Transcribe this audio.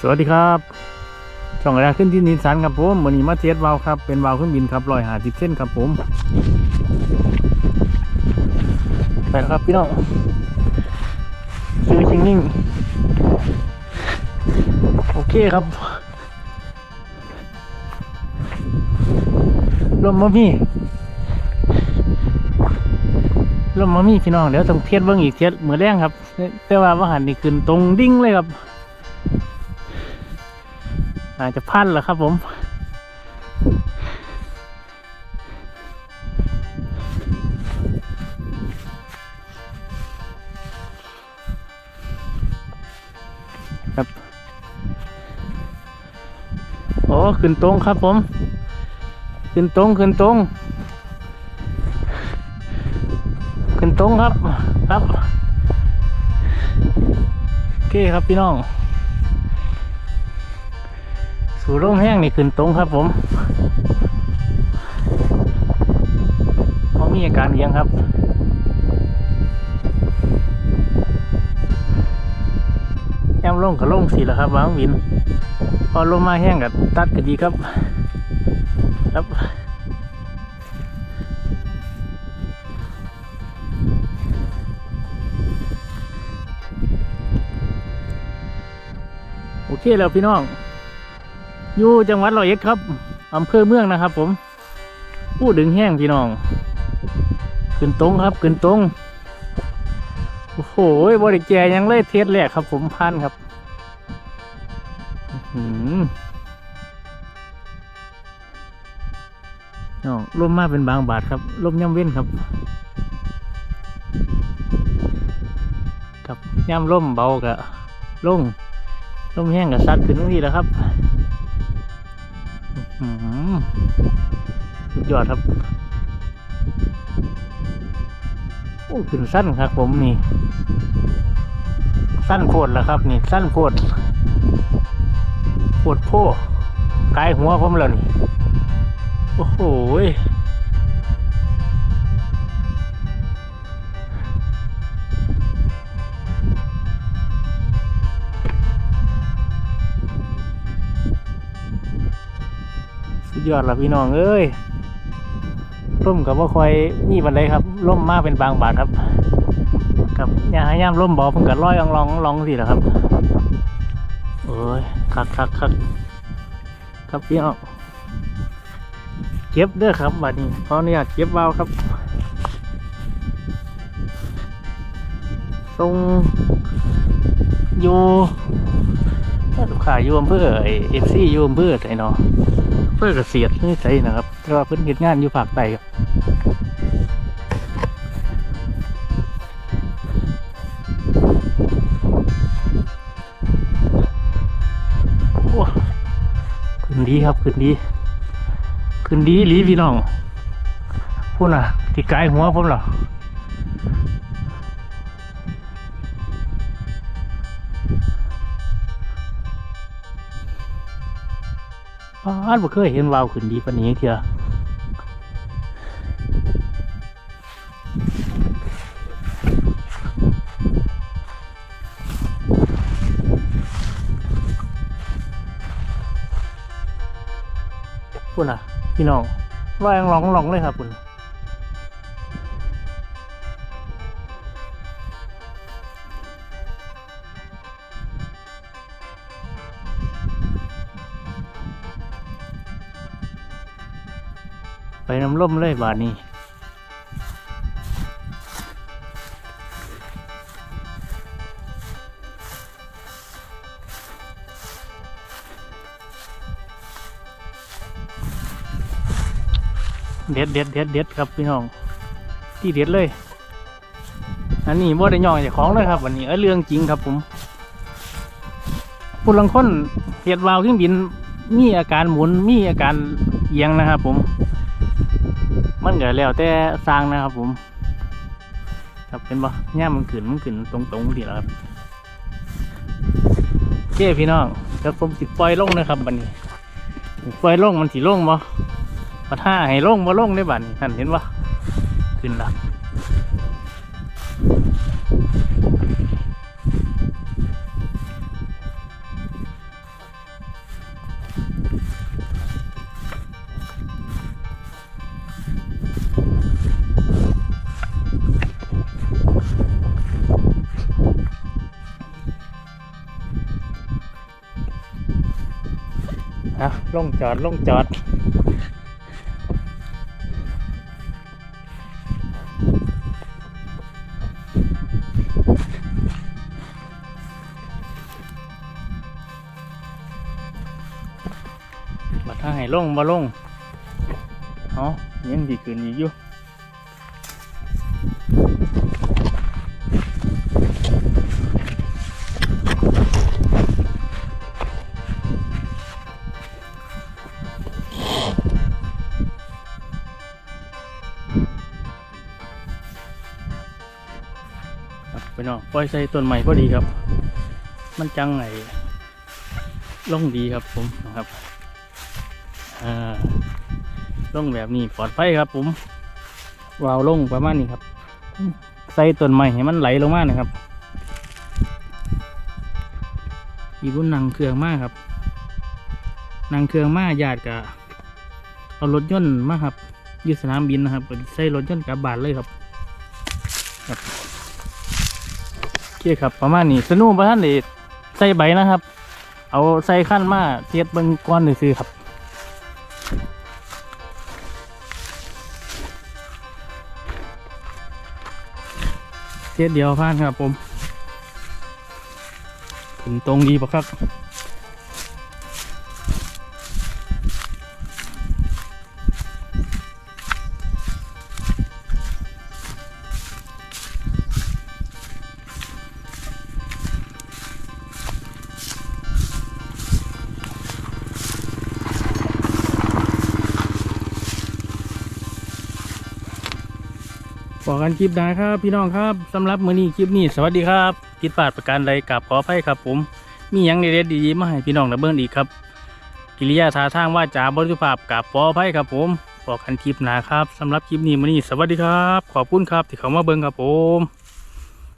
สวัสดีครับ ช่องแรกขึ้นที่นิสสันครับผมวันนี้มาเทสวาลครับ เป็นวาลเครื่องบินครับลอยหาสิบเส้นครับผม ไปแล้วครับพี่น้องซื้อชิงนิ่ง โอเคครับลมมามีลมมามีพี่น้องเดี๋ยวต้องเทียบเบิ้งอีกเทียบเหมือนแรงครับแต่ว่าว่าหันนี่ขึ้นตรงดิ้งเลยครับ อาจจะพันแล้วครับผม ครับ โอ้ขึ้นตรงครับผม ขึ้นตรงขึ้นตรง ขึ้นตรงครับครับ โอเคครับพี่น้อง สู่ร่มแห้งนี่ขึ้นตรงครับผมเพราะมีอาการเอียงครับแอมลงกับลงสีแล้วครับวางวิน พอลมมาแห้งกับตัดก็ดีครับ ครับโอเคแล้วพี่น้อง อยู่จังหวัดร้อยเอ็ดครับอำเภอเมืองนะครับ ผมผู้ดึงแห้งพี่น้อง ขึ้นตรงครับ ขึ้นตรงโอ้โหบริแกยังเลยเทสแรกครับ ผมพันครับหือน้องลมมาเป็นบางบาทครับลมย่ำเว้นครับ ครับย่ำลมเบากะลงลมแห้งกับซัดขึ้นตรงนี้แล้วครับ ยอดครับ โอ้ขึ้นสั้นครับผมนี่ สั้นโพดแล้วครับ นี่ สั้นโพดโพดโพกายหัวผมแล้วนี่ โอ้โหสุดยอดละพี่น้องเอ้ย ร่มกับว่าคอยมีบันไดครับร่มมากเป็นบางบาทครับ กับยาให้ย่ามร่มบอเพิ่งกัดร้อยอองลองลองสิแหละครับโอ้ยคักคักคักครับพี่น้องเก็บเด้อครับบัดนี้ขออนุญาตเก็บเบาครับตรงอยู่ ลูกค้าอยู่อำเภอเอฟซีอยู่อำเภอไสเนาะอเพื่อเกษียณนี่ใช่นะครับ แต่ว่าเพิ่นเฮ็ดงานอยู่ภาคใต้ครับโอ้ขึ้นดีครับขึ้นดีขึ้นดีหลีพี่น้องพูดนะที่กายหัวผมเหรอ ป้านบ่เคยเห็นวาวขึ้นดีปานนี้เทียพูดน่ะ พี่น้องลอยลองลองเลยครับปุณ ไปน้ำล่มเลยบาทนี้เด็ดเด็ดเด็ดเด็ดครับพี่น้อง ที่เด็ดเลย อันนี้บ่ได้ย่องจากของเลยครับวันนี้เอ้ยเรื่องจริงครับผมผู้ลังคนเหตุวาวเครื่องบินมีอาการหมุนมีอาการเอียงนะครับผม มันก็แล้วแต่สร้างนะครับผม ครับเป็นบ่ย่ามันขึ้นมันขึ้นตรงตรงๆดีแล้วครับโอเคพี่น้องเดี๋ยวผมสิปล่อยลงนะครับวันนี้ปล่อยลงมันสิลงบ่มาท่าให้ลงมาลงได้บัดนท่านเห็นปะขึ้นละ ลงจอดลงจอดบัดถ้าให้ลงบ่ลงเอายังดีขึ้นอีกอยู่ น้องปล่อยใส่ต้นใหม่พอดีครับ มันจังไงล่องดีครับผมนะครับอ่าลงแบบนี้ปลอดภัยครับ ผมวาวล่งประมาณนี้ครับ ใส่ต้นไม้ให้มันไหลลงมานะครับอีบุญนังเครื่องมากครับนังเครื่องมาญาติกะเอารถยนต์มาครับยืดสนามบินนะครับใส่รถยนต์กลับบ้านเลยครับครับ คครับ ประมาณนี้สนุกประท่านเดใส่ใบนะครับ เอาใส่ขั้นมาเทียบเบิ้งก้อนซื้อครับเทียบเดียวผ่านครับผมถึงตรงดีปะครับ บอกกันคลิปหนะครับ พี่น้องครับสำหรับมื้อนี้คลิปนี้สวัสดีครับผิดพลาดประการใดกับขออภัยครับ ผม มีหยังเด็ดๆดีๆมาให้พี่น้องระเบิดอีกครับ กิริยาท่าทางว่าจาบริสุภาพกับขออภัยครับผมบอกกันคลิปหนาครับสำหรับคลิปนี้มื้อนี้สวัสดีครับ ขอบคุณครับที่เข้ามาเบิ่งครับผม